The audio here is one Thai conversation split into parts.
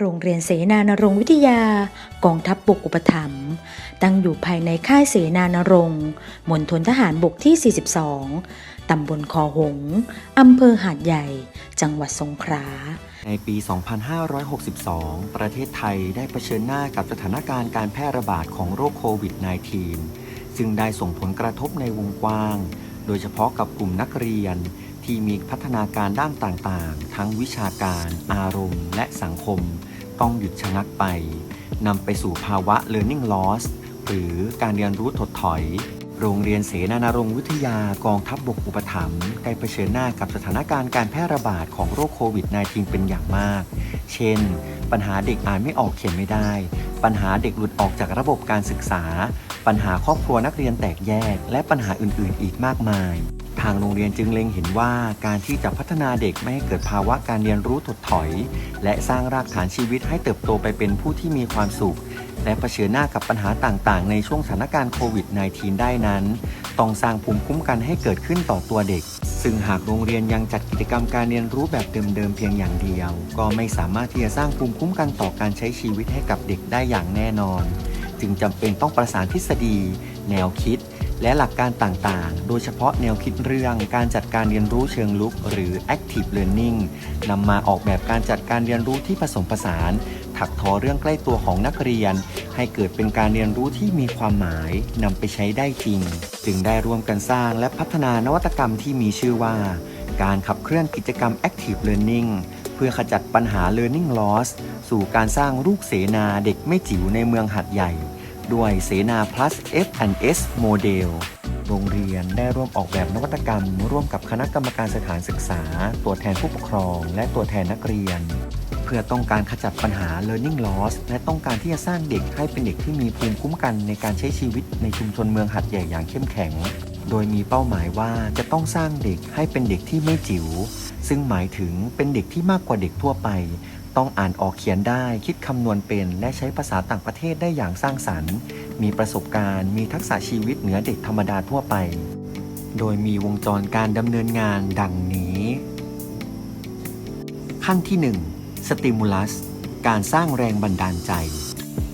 โรงเรียนเสนานรงค์วิทยากองทัพบบกอุปถัมภ์ตั้งอยู่ภายในค่ายเสนานรงค์มณฑลทหารบกที่ 42 ตำบลคอหงส์อำเภอหาดใหญ่ จังหวัดสงขลา ในปี 2562 ประเทศไทยได้เผชิญหน้ากับสถานการณ์การแพร่ระบาดของโรคโควิด -19 ซึ่งได้ส่งผลกระทบในวงกว้าง โดยเฉพาะกับกลุ่มนักเรียน ที่มีพัฒนาการด้านต่างๆ ทั้งวิชาการ อารมณ์ และสังคม ต้องหยุดชะงักไปนำไปสู่ภาวะ learning loss หรือการเรียนรู้ถดถอย โรงเรียนเสนานรงวิทยากองทัพบบกอุปถัมภ์ได้เผชิญหน้ากับสถานการณ์การแพร่ระบาดของโรคโควิด -19 เป็นอย่างมาก เช่น ปัญหาเด็กอ่านไม่ออกเขียนไม่ได้ ปัญหาเด็กหลุดออกจากระบบการศึกษา ปัญหาครอบครัวนักเรียนแตกแยก และปัญหาอื่น ๆ อีกมากมาย ทางโรงเรียนจึงเล็งเห็นว่าการที่จะพัฒนาเด็กไม่ให้เกิดภาวะการเรียนรู้ถดถอย และสร้างรากฐานชีวิตให้เติบโตไปเป็นผู้ที่มีความสุข และเผชิญหน้ากับปัญหาต่างๆ ในช่วงสถานการณ์โควิด -19 ได้นั้น ต้องสร้างภูมิคุ้มกันให้เกิดขึ้นต่อตัวเด็ก ซึ่งหากโรงเรียนยังจัดกิจกรรมการเรียนรู้แบบเดิมๆเพียงอย่างเดียว ก็ไม่สามารถที่จะสร้างภูมิคุ้มกันต่อการใช้ชีวิตให้กับเด็กได้อย่างแน่นอน จึงจำเป็นต้องประสานทฤษฎี แนวคิด และหลักการต่างๆ โดยเฉพาะแนวคิดเรื่องการจัดการเรียนรู้เชิงลุก หรือ active learning นำมาออกแบบการจัดการเรียนรู้ที่ผสมผสาน ถักทอเรื่องใกล้ตัวของนักเรียน ให้เกิดเป็นการเรียนรู้ที่มีความหมายนำไปใช้ได้จริง จึงได้ร่วมกันสร้างและพัฒนานวัตกรรมที่มีชื่อว่า การขับเคลื่อนกิจกรรม active learning เพื่อขจัดปัญหา learning loss สู่การสร้างลูกเสนาเด็กไม่จิ๋วในเมืองหัดใหญ่ ด้วยเสนา plus F&S โมเดลโรงเรียนได้ร่วมออกแบบนวัตกรรม ร่วมกับคณะกรรมการสถานศึกษา ตัวแทนผู้ปกครอง และตัวแทนนักเรียน เพื่อต้องการขจัดปัญหา learning loss และต้องการที่จะสร้างเด็กให้เป็นเด็กที่มีภูมิคุ้มกันในการใช้ชีวิตในชุมชนเมืองหัดใหญ่อย่างเข้มแข็ง โดยมีเป้าหมายว่าจะต้องสร้างเด็กให้เป็นเด็กที่ไม่จิ๋วซึ่งหมายถึงเป็นเด็กที่มากกว่าเด็กทั่วไป ต้องอ่านออกเขียนได้คิดคำนวณเป็น และใช้ภาษาต่างประเทศได้อย่างสร้างสรรค์ มีประสบการณ์ มีทักษะชีวิตเหนือเด็กธรรมดาทั่วไป โดยมีวงจรการดำเนินงานดังนี้ ขั้นที่1 stimulus การสร้างแรงบันดาลใจ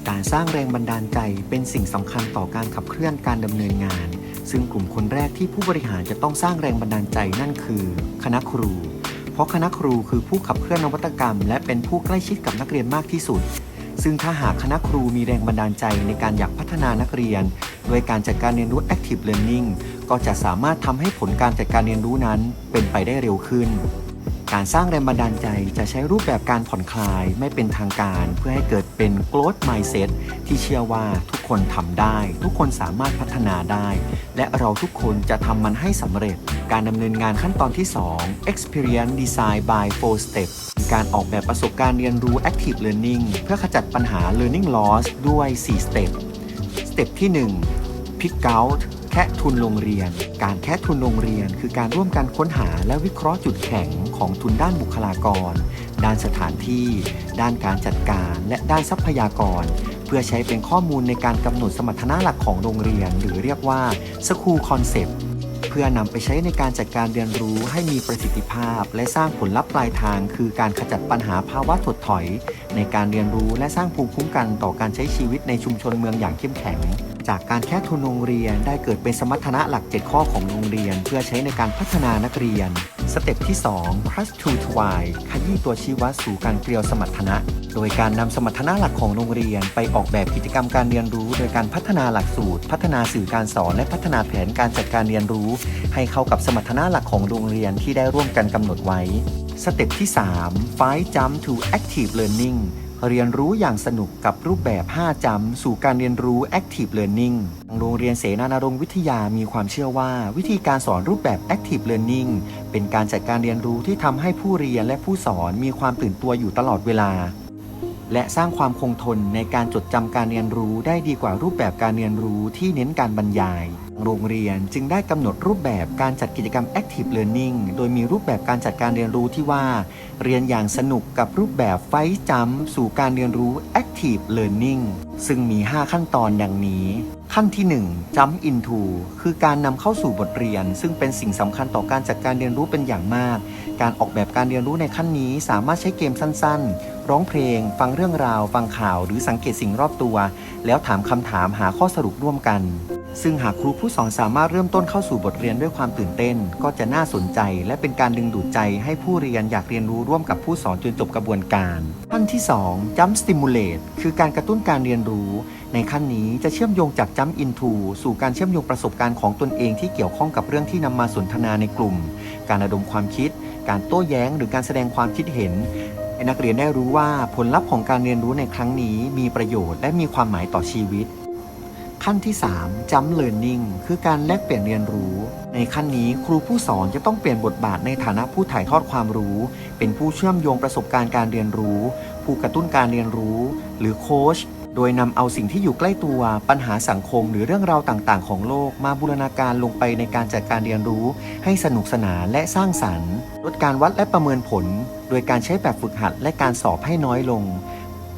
การสร้างแรงบันดาลใจเป็นสิ่งสำคัญต่อการขับเคลื่อนการดำเนินงาน ซึ่งกลุ่มคนแรกที่ผู้บริหารจะต้องสร้างแรงบันดาลใจนั่นคือ คณะครู เพราะคณะครูคือผู้ขับเคลื่อนนวัตกรรม และเป็นผู้ใกล้ชิดกับนักเรียนมากที่สุด ซึ่งถ้าหากคณะครูมีแรงบันดาลใจในการอยากพัฒนานักเรียน โดยการจัดการเรียนรู้ active learning ก็จะสามารถทำให้ผลการจัดการเรียนรู้นั้นเป็นไปได้เร็วขึ้น การสร้างแรงบันดาลใจจะใช้รูปแบบการผ่อนคลายไม่เป็นทางการ เพื่อให้เกิดเป็น growth mindset ที่เชื่อว่าทุกคนทำได้ ทุกคนสามารถพัฒนาได้ และเราทุกคนจะทำมันให้สำเร็จ การดำเนินงานขั้นตอนที่ 2 experience design by 4 step การออกแบบประสบการณ์เรียนรู้ active learning เพื่อขจัดปัญหา learning loss ด้วย 4 step สเต็ปที่ 1 pick out แค่ทุนโรงเรียน การแค่ทุนโรงเรียน คือการร่วมกันค้นหาและวิเคราะห์จุดแข็งของทุนด้านบุคลากร ด้านสถานที่ ด้านการจัดการและด้านทรัพยากร เพื่อใช้เป็นข้อมูลในการกำหนดสมรรถนะหลักของโรงเรียน หรือเรียกว่า School Concept เพื่อนำไปใช้ในการจัดการเรียนรู้ให้มีประสิทธิภาพ และสร้างผลลัพธ์ปลายทาง คือการขจัดปัญหาภาวะถดถอย ในการเรียนรู้และสร้างภูมิคุ้มกันต่อการใช้ชีวิตในชุมชนเมืองอย่างเข้มแข็ง จากการแค่ทุนโรงเรียน ได้เกิดเป็นสมรรถนะหลัก 7 ข้อของโรงเรียน เพื่อใช้ในการพัฒนานักเรียน สเต็ปที่ 2 plus to twine ขยี้ตัวชี้วัดสู่การเกลียวสมรรถนะ โดยการนำสมรรถนะหลักของโรงเรียน ไปออกแบบกิจกรรมการเรียนรู้ โดยการพัฒนาหลักสูตร พัฒนาสื่อการสอน และพัฒนาแผนการจัดการเรียนรู้ ให้เข้ากับสมรรถนะหลักของโรงเรียนที่ได้ร่วมกันกำหนดไว้ สเต็ปที่ 3 Five Jump to Active Learning เรียนรู้อย่างสนุกกับรูปแบบ 5 จำ สู่การเรียนรู้ Active Learning ทางโรงเรียนเสนานรงวิทยามีความเชื่อว่า วิธีการสอนรูปแบบ Active Learning เป็นการจัดการเรียนรู้ที่ทำให้ผู้เรียนและผู้สอนมีความตื่นตัวอยู่ตลอดเวลา และสร้างความคงทนในการจดจำการเรียนรู้ได้ดีกว่ารูปแบบการเรียนรู้ที่เน้นการบรรยาย โรงเรียนจึงได้กำหนดรูปแบบการจัดกิจกรรม Active Learning โดยมีรูปแบบการจัดการเรียนรู้ที่ว่า เรียนอย่างสนุกกับรูปแบบไฟจัมสู่การเรียนรู้ Active Learning ซึ่งมี 5 ขั้นตอนดังนี้ ขั้นที่1 Jump into คือการนำเข้าสู่บทเรียน ซึ่งเป็นสิ่งสำคัญต่อการจัดการเรียนรู้เป็นอย่างมาก การออกแบบการเรียนรู้ในขั้นนี้สามารถใช้เกมสั้นๆ ร้องเพลง ฟังเรื่องราว ฟังข่าว หรือสังเกตสิ่งรอบตัว แล้วถามคำถามหาข้อสรุปร่วมกัน ซึ่งหากครูผู้สอนสามารถเริ่มต้นเข้าสู่บทเรียนด้วยความตื่นเต้น ก็จะน่าสนใจ และเป็นการดึงดูดใจให้ผู้เรียนอยากเรียนรู้ร่วมกับผู้สอนจนจบกระบวนการ ขั้นที่ 2 Jump Stimulate คือการกระตุ้นการเรียนรู้ ในขั้นนี้จะเชื่อมโยงจาก Jump into สู่การเชื่อมโยงประสบการณ์ของตนเองที่เกี่ยวข้องกับเรื่องที่นำมาสนทนาในกลุ่ม การระดมความคิด การโต้แย้ง หรือการแสดงความคิดเห็นนักเรียนได้รู้ว่าผลลัพธ์ของการเรียนรู้ในครั้งนี้มีประโยชน์และมีความหมายต่อชีวิต ขั้นที่ 3 Jump Learning คือการแลกเปลี่ยนเรียนรู้ ในขั้นนี้ครูผู้สอนจะต้องเปลี่ยนบทบาทในฐานะผู้ถ่ายทอดความรู้ เป็นผู้เชื่อมโยงประสบการณ์การเรียนรู้ ผู้กระตุ้นการเรียนรู้ หรือโค้ช โดยนำเอาสิ่งที่อยู่ใกล้ตัว ปัญหาสังคมหรือเรื่องราวต่างๆ ของโลก มาบูรณาการลงไปในการจัดการเรียนรู้ ให้สนุกสนานและสร้างสรรค์ ลดการวัดและประเมินผล โดยการใช้แบบฝึกหัดและการสอบให้น้อยลง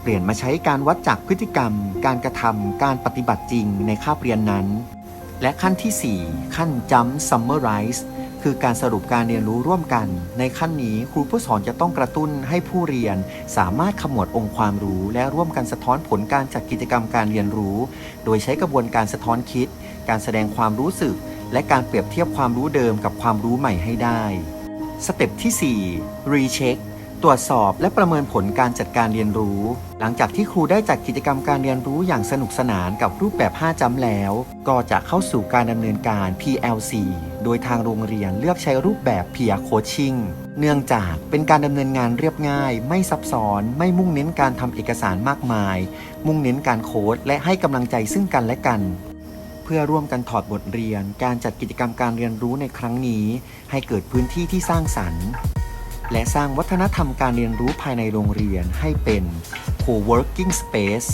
เปลี่ยนมาใช้การวัดจากพฤติกรรม การกระทำการปฏิบัติจริงในคาบเรียนนั้น และขั้นที่ 4 ขั้น Jump Summarize คือการสรุปการเรียนรู้ร่วมกัน ในขั้นนี้ครูผู้สอนจะต้องกระตุ้นให้ผู้เรียน สามารถขมวดองค์ความรู้ และร่วมกันสะท้อนผลการจัดกิจกรรมการเรียนรู้ โดยใช้กระบวนการสะท้อนคิด การแสดงความรู้สึก และการเปรียบเทียบความรู้เดิมกับความรู้ใหม่ให้ได้ สเต็ปที่ 4 Recheck ตรวจสอบและประเมินผลการจัดการเรียนรู้ หลังจากที่ครูได้จัดกิจกรรมการเรียนรู้อย่างสนุกสนานกับรูปแบบ 5 จำแล้ว ก็จะเข้าสู่การดำเนินการ PLC โดยทางโรงเรียนเลือกใช้รูปแบบ Peer Coaching เนื่องจากเป็นการดำเนินงานเรียบง่าย ไม่ซับซ้อน ไม่มุ่งเน้นการทำเอกสารมากมาย มุ่งเน้นการโค้ดและให้กำลังใจซึ่งกันและกัน เพื่อร่วมกันถอดบทเรียน การจัดกิจกรรมการเรียนรู้ในครั้งนี้ ให้เกิดพื้นที่ที่สร้างสรรค์ และสร้างวัฒนธรรมการเรียนรู้ภายในโรงเรียนให้เป็น co-working space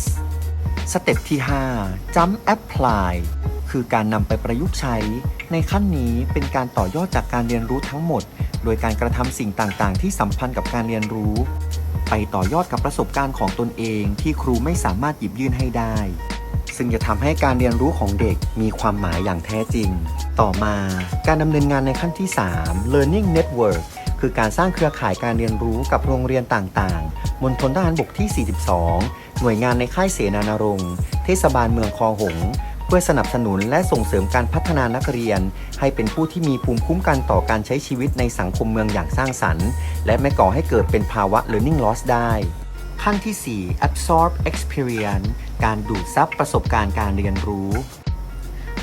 สเต็ปที่ 5 Jump Apply คือการนำไปประยุกต์ใช้ ในขั้นนี้เป็นการต่อยอดจากการเรียนรู้ทั้งหมด โดยการกระทำสิ่งต่างๆ ที่สัมพันธ์กับการเรียนรู้ ไปต่อยอดกับประสบการณ์ของตนเองที่ครูไม่สามารถหยิบยื่นให้ได้ ซึ่งจะทำให้การเรียนรู้ของเด็กมีความหมายอย่างแท้จริง ต่อมาการดำเนินงานในขั้นที่ 3 Learning Network คือการสร้างเครือข่ายการเรียนรู้กับโรงเรียนต่างๆ มณฑลทหารบกที่ 42 หน่วยงานในค่ายเสนานรงค์ เทศบาลเมืองคอหง พื่อสนับสนุนและส่งเสริมการพัฒนานักเรียน ให้เป็นผู้ที่มีภูมิคุ้มกันต่อการใช้ชีวิตในสังคมเมืองอย่างสร้างสรรค์ และไม่ก่อให้เกิดเป็นภาวะ learning loss ได้ ขั้นที่ 4 absorb experience การดูดซับประสบการณ์การเรียนรู้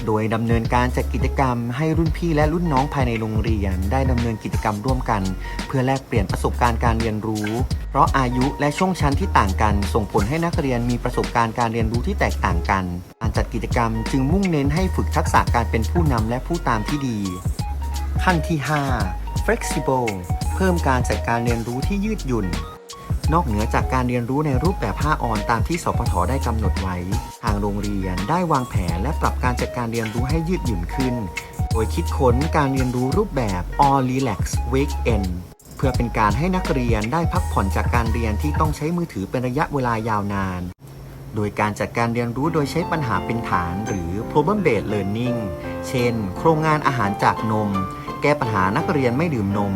โดยดำเนินการจัดกิจกรรมให้รุ่นพี่และรุ่นน้องภายในโรงเรียน ได้ดำเนินกิจกรรมร่วมกัน เพื่อแลกเปลี่ยนประสบการณ์การเรียนรู้ เพราะอายุและช่วงชั้นที่ต่างกัน ส่งผลให้นักเรียนมีประสบการณ์การเรียนรู้ที่แตกต่างกัน การจัดกิจกรรมจึงมุ่งเน้นให้ฝึกทักษะการเป็นผู้นำและผู้ตามที่ดี ขั้นที่ 5 flexible เพิ่มการจัดการเรียนรู้ที่ยืดหยุ่น นอกเหนือจากการเรียนรู้ในรูปแบบ 5 ออนตามที่สพทได้กำหนดไว้ ทางโรงเรียนได้วางแผนและปรับการจัดการเรียนรู้ให้ยืดหยุ่นขึ้น โดยคิดค้นการเรียนรู้รูปแบบ All Relax Weekend เพื่อเป็นการให้นักเรียนได้พักผ่อนจากการเรียนที่ต้องใช้มือถือเป็นระยะเวลายาวนาน โดยการจัดการเรียนรู้โดยใช้ปัญหาเป็นฐาน หรือ problem based learning เช่น โครงงานอาหารจากนม แก้ปัญหานักเรียนไม่ดื่มนม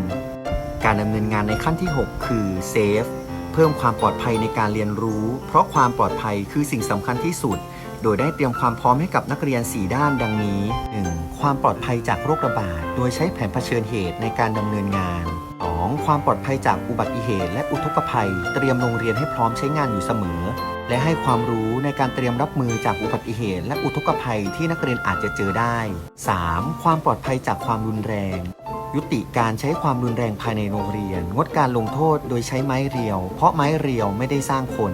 การดำเนินงานในขั้นที่ 6 คือ safe เพิ่มความปลอดภัยในการเรียนรู้ เพราะความปลอดภัยคือสิ่งสำคัญที่สุด โดยได้เตรียมความพร้อมให้กับนักเรียน 4 ด้านดังนี้ 1. ความปลอดภัยจากโรคระบาด โดยใช้แผนเผชิญเหตุในการดำเนินงาน 2. ความปลอดภัยจากอุบัติเหตุ และอุทกภัย เตรียมโรงเรียนให้พร้อมใช้งานอยู่เสมอ และให้ความรู้ในการเตรียมรับมือจากอุบัติเหตุ และอุทกภัยที่นักเรียนอาจจะเจอได้ 3. ความปลอดภัยจากความรุนแรง ยุติการใช้ความรุนแรงภายในโรงเรียน งดการลงโทษโดยใช้ไม้เรียว เพราะไม้เรียวไม่ได้สร้างคน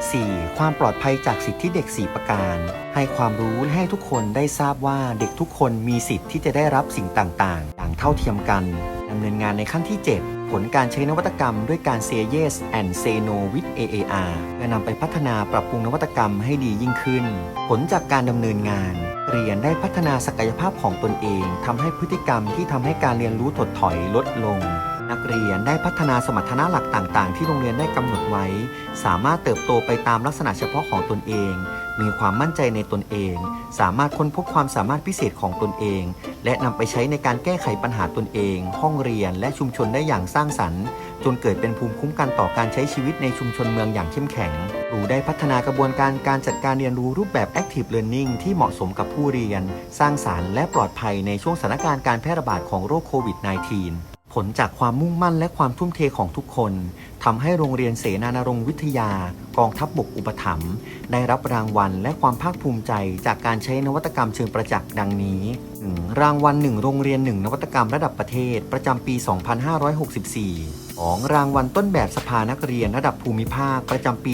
4. ความปลอดภัยจากสิทธิเด็ก 4 ประการ ให้ความรู้ให้ทุกคนได้ทราบว่าเด็กทุกคนมีสิทธิ์ที่จะได้รับสิ่งต่างๆ อย่างเท่าเทียมกันดำเนินงานในขั้นที่ 7 ผลการใช้นวัตกรรมด้วยการ say yes and say no with AAR เพื่อนำไปพัฒนาปรับปรุงนวัตกรรมให้ดียิ่งขึ้น ผลจากการดำเนินงาน เรียนได้พัฒนาศักยภาพของตนเองทำให้พฤติกรรมที่ทำให้การเรียนรู้ถดถอยลดลง นักเรียนได้พัฒนาสมรรถนะหลักต่าง ๆ ที่โรงเรียนได้กำหนดไว้ สามารถเติบโตไปตามลักษณะเฉพาะของตนเอง มีความมั่นใจในตนเอง สามารถค้นพบความสามารถพิเศษของตนเอง และนำไปใช้ในการแก้ไขปัญหาตนเอง ห้องเรียนและชุมชนได้อย่างสร้างสรรค์ จนเกิดเป็นภูมิคุ้มกันต่อการใช้ชีวิตในชุมชนเมืองอย่างเข้มแข็งครูได้พัฒนากระบวนการการจัดการเรียนรู้รูปแบบ Active Learning ที่เหมาะสมกับผู้เรียน สร้างสารรค์และปลอดภัยในช่วงสถานการณ์การแพร่ระบาดของโรคโควิด -19 ผลจากความมุ่งมั่นและความทุ่มเทของทุกคนทำให้โรงเรียนเสนานรงค์วิทยา กองทัพบบกอุปถัมภ์ได้รับรางวัลและความภาคภูมิใจจากการใช้นวัตกรรมเชิงประจักษ์ดังนี้ รางวัล 1 โรงเรียน 1 นวัตกรรมระดับประเทศ ประจำปี 2564 2. รางวัลต้นแบบสภานักเรียนระดับภูมิภาคประจำปี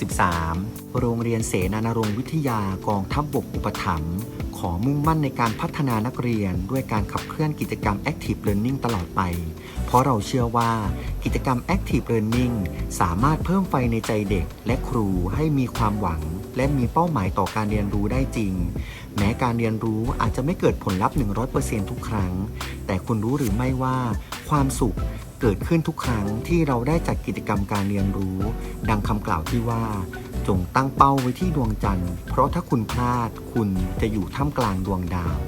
2563 โรงเรียนเสนานรงวิทยากองทัพบบกอุปถัมภ์ขอมุ่งมั่นในการพัฒนานักเรียน ด้วยการขับเคลื่อนกิจกรรม Active Learning ตลอดไป เพราะเราเชื่อว่ากิจกรรม Active Learning สามารถเพิ่มไฟในใจเด็กและครูให้มีความหวัง และมีเป้าหมายต่อการเรียนรู้ได้จริง แม้การเรียนรู้อาจจะไม่เกิดผลลัพธ์ 100%ทุกครั้ง แต่คุณรู้หรือไม่ว่า ความสุขเกิดขึ้นทุกครั้งที่เราได้จัดกิจกรรมการเรียนรู้ ดังคำกล่าวที่ว่า จงตั้งเป้าไว้ที่ดวงจันทร์ เพราะถ้าคุณพลาดคุณจะอยู่ท่ามกลางดวงดาว